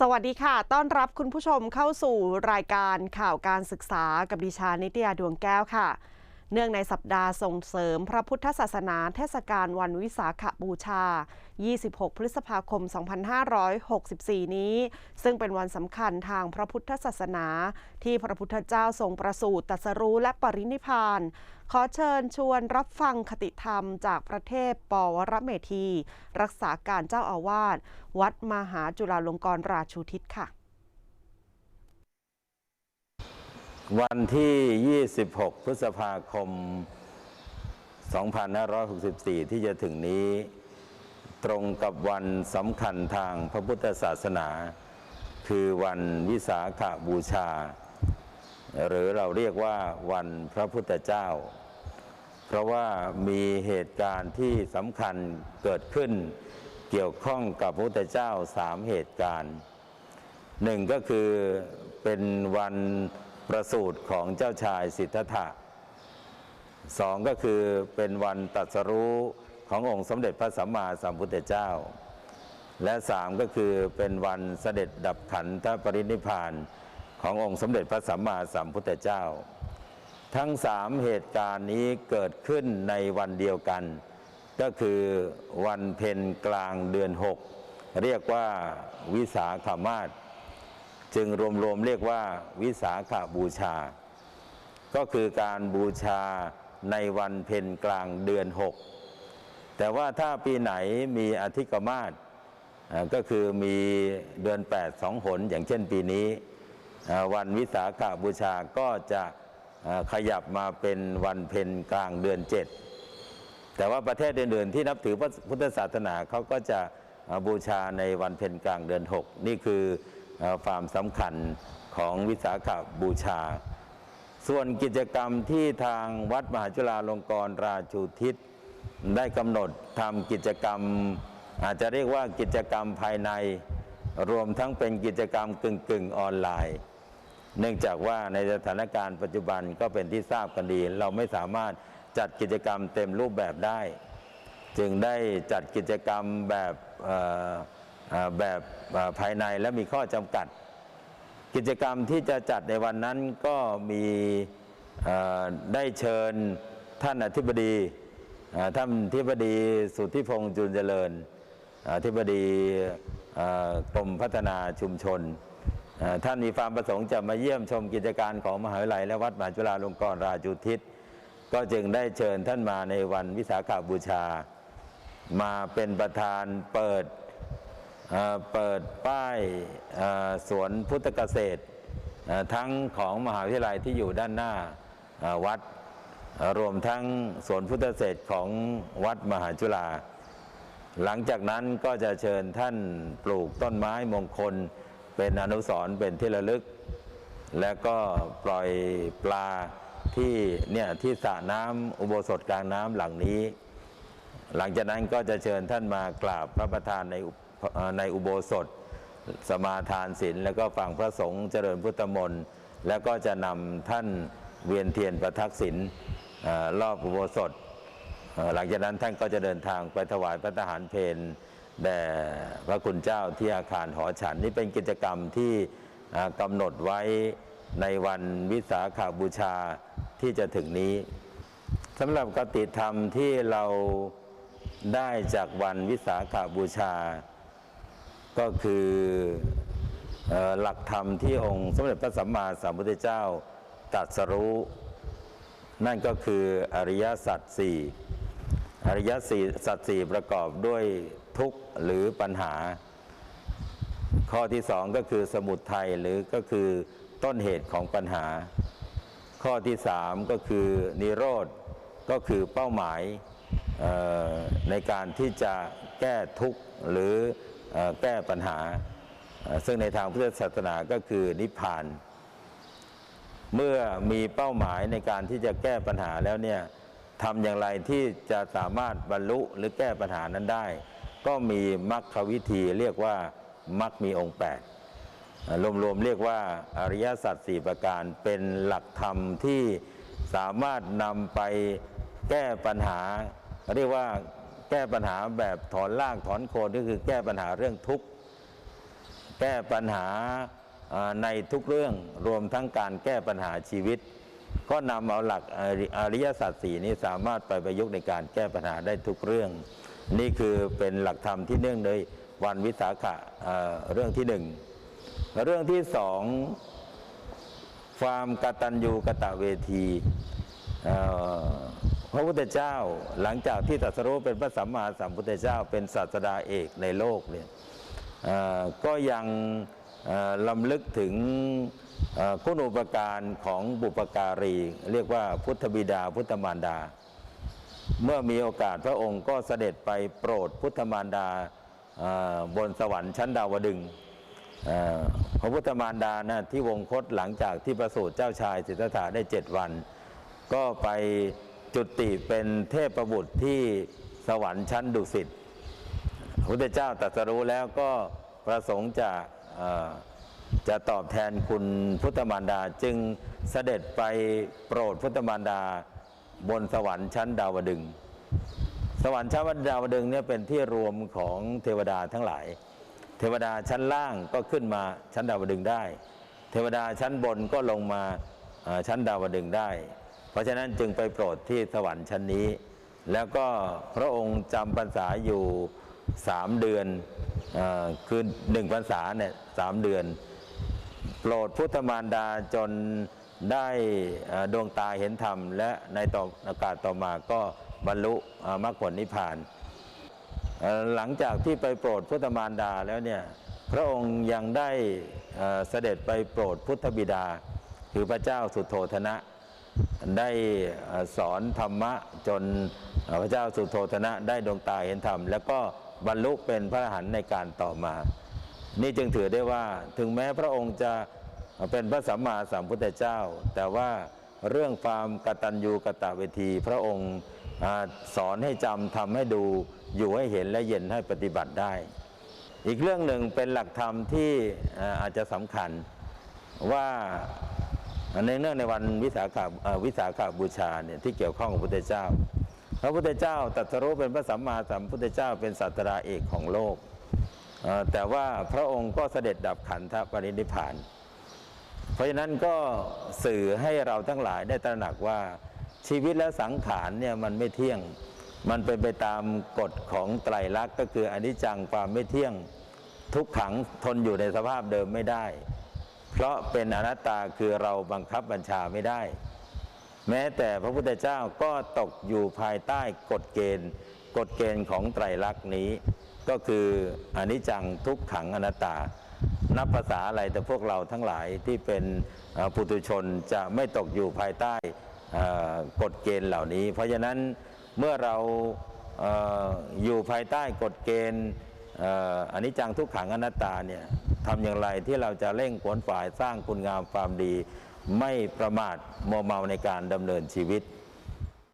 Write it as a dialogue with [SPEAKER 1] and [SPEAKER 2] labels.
[SPEAKER 1] สวัสดีค่ะ ต้อนรับคุณผู้ชมเข้าสู่รายการข่าวการศึกษากับดิฉันนิตยาดวงแก้วค่ะ เนื่องในสัปดาห์ส่งเสริมพระพุทธศาสนาเทศกาลวันวิสาขบูชา 26 พฤษภาคม 2564 นี้ ซึ่งเป็นวันสำคัญทางพระพุทธศาสนา ที่พระพุทธเจ้าทรงประสูติตรัสรู้และปรินิพพาน ขอเชิญชวนรับฟังคติธรรมจากพระเทพปวรเมธี รักษาการเจ้าอาวาสวัดมหาจุฬาลงกรณราชูทิศค่ะ
[SPEAKER 2] วันที่ 26 พฤษภาคม 2564 ที่จะถึงนี้ ตรงกับวันสำคัญทางพระพุทธศาสนา คือวันวิสาขบูชา หรือเราเรียกว่าวันพระพุทธเจ้า เพราะว่ามีเหตุการณ์ที่สำคัญเกิดขึ้น เกี่ยวข้องกับพระพุทธเจ้าสามเหตุการณ์หนึ่งก็คือเป็นวัน ประสูติของเจ้าชายสิทธัตถะสองก็คือเป็นวันตรัสรู้ขององค์สมเด็จพระสัมมาสัมพุทธเจ้า และสามก็คือเป็นวันเสด็จดับขันธปรินิพพานขององค์สมเด็จพระสัมมาสัมพุทธเจ้า ทั้งสามเหตุการณ์นี้เกิดขึ้นในวันเดียวกัน ก็คือวันเพ็ญกลางเดือนหกเรียกว่าวิสาขมาศ จึงรวมๆเรียกว่าวิสาขาบูชา ก็คือการบูชาในวันเพ็ญกลางเดือนหกแต่ว่าถ้าปีไหนมีอธิกมาศก็คือมีเดือน 8 สองหน อย่างเช่นปีนี้ วันวิสาขาบูชาก็จะขยับมาเป็นวันเพ็ญกลางเดือน 7 แต่ว่าประเทศอื่นๆที่นับถือพระพุทธศาสนาเขาก็จะบูชาในวันเพ็ญกลางเดือน 6 นี่คือ ความสำคัญของวิสาขบูชา ส่วนกิจกรรมที่ทางวัดมหาจุฬาลงกรณราชูทิศ ได้กำหนดทำกิจกรรม อาจจะเรียกว่ากิจกรรมภายใน รวมทั้งเป็นกิจกรรมกึ่งกึ่งๆออนไลน์ เนื่องจากว่าในสถานการณ์ปัจจุบันก็เป็นที่ทราบกันดี เราไม่สามารถจัดกิจกรรมเต็มรูปแบบได้ จึงได้จัดกิจกรรมแบบ แบบภายในและมีข้อจำกัด กิจกรรมที่จะจัดในวันนั้นก็มีได้เชิญท่านอธิบดีท่านอธิบดีสุทธิพงษ์จุนเจริญอธิบดีกรมพัฒนาชุมชน ท่านมีความประสงค์จะมาเยี่ยมชมกิจการของมหาวิทยาลัย และวัดมหาจุฬาลงกรณราชูทิศ ก็จึงได้เชิญท่านมาในวันวิสาขบูชา มาเป็นประธานเปิด เปิดป้ายสวนพุทธเกษตร ทั้งของมหาวิทยาลัยที่อยู่ด้านหน้าวัดรวมทั้งสวนพุทธเกษตรของวัดมหาจุฬาหลังจากนั้นก็จะเชิญท่านปลูกต้นไม้มงคล เป็นอนุสรณ์เป็นที่ระลึก แล้วก็ปล่อยปลาที่เนี่ยที่สระน้ำอุโบสถกลางน้ำหลังนี้ หลังจากนั้นก็จะเชิญท่านมากราบพระประธานในอุเอ่อ ในอุโบสถ สมาทานศีลแล้วก็ฟังพระสงฆ์เจริญพุทธมนต์แล้วก็จะนำท่านเวียนเทียนประทักษิณรอบอุโบสถ หลังจากนั้นท่านก็จะเดินทางไปถวายพระทหารเพลแด่พระคุณเจ้าที่อาคารหอฉัน นี่เป็นกิจกรรมที่กำหนดไว้ในวันวิสาขาบูชาที่จะถึงนี้สำหรับกติธรรมที่เราได้จากวันวิสาขาบูชา ก็คืออหลักธรรมที่องค์สมเด็จพระสัมมาสัมพุทธเจ้าตรัสรู้ นั่นก็คืออริยสัจสี่อริยสี่สัจสี่ประกอบด้วยทุกข์หรือปัญหา ข้อที่สองก็คือสมุทัยหรือก็คือต้นเหตุของปัญหา ข้อที่สามก็คือนิโรธก็คือเป้าหมายในการที่จะแก้ทุกข์หรือ แก้ปัญหา ซึ่งในทางพุทธศาสนาก็คือนิพพาน เมื่อมีเป้าหมายในการที่จะแก้ปัญหาแล้วเนี่ยทำอย่างไรที่จะสามารถบรรลุหรือแก้ปัญหานั้นได้ ก็มีมรรควิธีเรียกว่ามรรคมีองค์ 8 รวมๆเรียกว่าอริยสัจสี่ประการเป็นหลักธรรมที่สามารถนำไปแก้ปัญหา เรียกว่า ก้ปัญหาแบบถอนรากถอนโคนก็คือแก้ปัญหาเรื่องทุกข์แก้ปัญหาในทุกเรื่องรวมทั้งการแก้ปัญหาชีวิต ก็นำเอาหลักอริยสัจสี่นี้สามารถไปประยุกต์ในการแก้ปัญหาได้ทุกเรื่อง นี่คือเป็นหลักธรรมที่เนื่องในวันวิสาขะเรื่องที่หนึ่งเรื่องที่สองความกตัญญูกตเวที พระพุทธเจ้าหลังจากที่ตรัสรู้เป็นพระสัมมาสัมพุทธเจ้า เป็นศาสดาเอกในโลกเนี่ยก็ยังลำลึกถึงเอ่อคุณอุปการของบุปการี เรียกว่าพุทธบิดาพุทธมารดา เมื่อมีโอกาสพระองค์ก็เสด็จไปโปรดพุทธมารดาบนสวรรค์ชั้นดาวดึงพระพุทธมารดานะที่วงคตหลังจากที่ประสูติเจ้าชายสิทธัตถะได้เจ็ดวัน ก็ไป จุติเป็นเทพประบุตรที่สวรรค์ชั้นดุสิตพระพุทธเจ้าตรัสรู้แล้วก็ประสงค์จะจะตอบแทนคุณพุทธมารดาจึงเสด็จไปโปรดพุทธมารดาบนสวรรค์ชั้นดาวดึง สวรรค์ชั้นดาวดึงเนี่ยเป็นที่รวมของเทวดาทั้งหลาย เทวดาชั้นล่างก็ขึ้นมาชั้นดาวดึงได้ เทวดาชั้นบนก็ลงมาชั้นดาวดึงได้ เพราะฉะนั้นจึงไปโปรดที่สวรรค์ชั้นนี้ แล้วก็พระองค์จำพรรษาอยู่สามเดือนอคือหนึ่งพรรษาเนี่ยสามเดือน โปรดพุทธมารดาจนได้ดวงตาเห็นธรรม และในต่อโอกาสต่อมาก็บรรลุมรรคผลนิพพาน หลังจากที่ไปโปรดพุทธมารดาแล้วเนี่ยพระองค์ยังได้เอ่อเสด็จไปโปรดพุทธบิดา คือพระเจ้าสุโธธนะ ได้สอนธรรมะจนพระเจ้าสุโธธนะได้ดวงตาเห็นธรรม แล้วก็บรรลุเป็นพระอรหันต์ในการต่อมา นี่จึงถือได้ว่าถึงแม้พระองค์จะเป็นพระสัมมาสัมพุทธเจ้า แต่ว่าเรื่องความกตัญญูกตเวที พระองค์สอนให้จำทำให้ดูอยู่ให้เห็นและเย็นให้ปฏิบัติได้ อีกเรื่องหนึ่งเป็นหลักธรรมที่อาอาจจะสำคัญว่า ในเนื่องในวันวิสาขเอ่อวิสาขบูชาเนี่ยที่เกี่ยวข้องกับพระพุทธเจ้า พระพุทธเจ้าตรัสรู้เป็นพระสัมมาสัมพุทธเจ้าเป็นศาสตราเอกของโลก แต่ว่าพระองค์ก็เสด็จดับขันธปรินิพพาน เพราะฉะนั้นก็สื่อให้เราทั้งหลายได้ตระหนักว่าชีวิตและสังขารเนี่ยมันไม่เที่ยง มันเป็นไปตามกฎของไตรลักษณ์ก็คืออนิจจังความไม่เที่ยงทุกขังทนอยู่ในสภาพเดิมไม่ได้ เพราะเป็นอนัตตาคือเราบังคับบัญชาไม่ได้ แม้แต่พระพุทธเจ้าก็ตกอยู่ภายใต้กฎเกณฑ์ กฎเกณฑ์ของไตรลักษณ์นี้ ก็คืออนิจจังทุกขังอนัตตา นับภาษาอะไรแต่พวกเราทั้งหลายที่เป็นปุถุชนจะไม่ตกอยู่ภายใต้กฎเกณฑ์เหล่านี้ เพราะฉะนั้นเมื่อเราอยู่ภายใต้กฎเกณฑ์ อันนี้จังทุกขังอนัตตาเนี่ยทำอย่างไรที่เราจะเร่งขวนฝ่ายสร้างคุณงามความดี ไม่ประมาทมัวเมาในการดำเนินชีวิต